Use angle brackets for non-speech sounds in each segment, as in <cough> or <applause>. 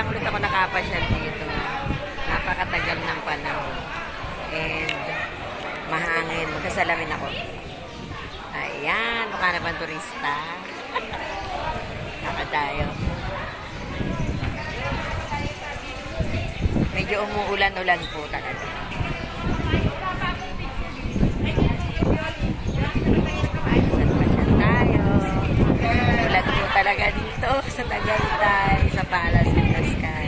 lang ulit ako nakapasyal dito. Napakatagal ng panahon. And mahangin. Magkasalamin ako. Ayan, mukha na turista? <laughs> Kaka tayo. Medyo umuulan-ulan po talaga. Talaga dito sa Tagaytay, sa Palace in the Sky.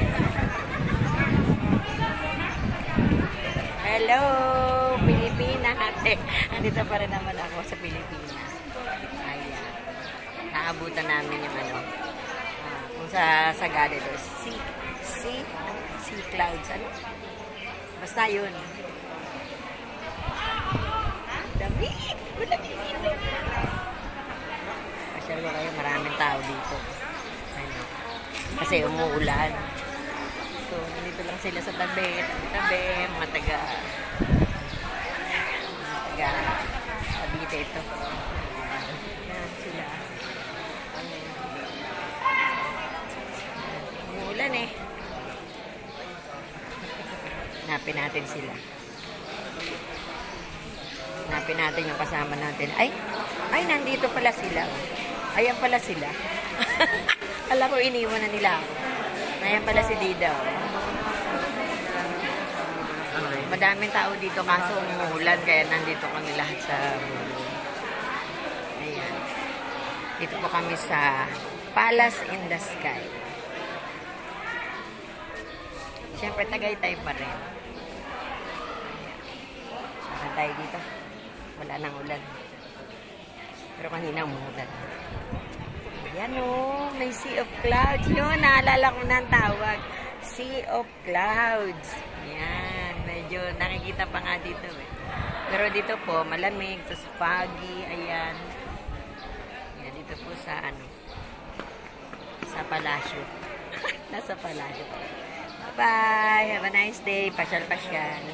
Hello, Pilipinas. Andito pa rin naman ako sa Pilipinas. Ayan. Naabutan namin yung ano, ah, kung sa Sagada doon. Sea, sea, sea clouds, ano? Basta yun. Dami! Malamig dito. Pasyal ko kayo, maraming tao dito. Ano, kasi umuulan. Nandito lang sila sa tabi, tabi, mga taga, mga taga, Cavite ito. Yan sila. Umuulan eh. Hanapin natin sila. Hanapin natin yung kasama natin. Ay, ay, nandito pala sila. Ayan pala sila. <laughs> Alam ko, iniwan na nila ako. Ayan pala si Dida. oh. Madaming tao dito kaso umuulan kaya nandito kami lahat sa Ayan. Dito po kami sa Palace in the Sky. Siyempre, Tagaytay pa rin. Saan tayo dito? Wala nang ulan. Pero kanina umuulan. Ayan o, may Sea of Clouds. Yun, naalala ko na tawag. Sea of Clouds. Ayan, medyo nakikita pa nga dito eh. Pero dito po, malamig, tapos foggy, ayan. Ayan, dito po sa ano, sa palasyo. <laughs> Nasa palasyo. Bye! Have a nice day. Pasyal-pasyal.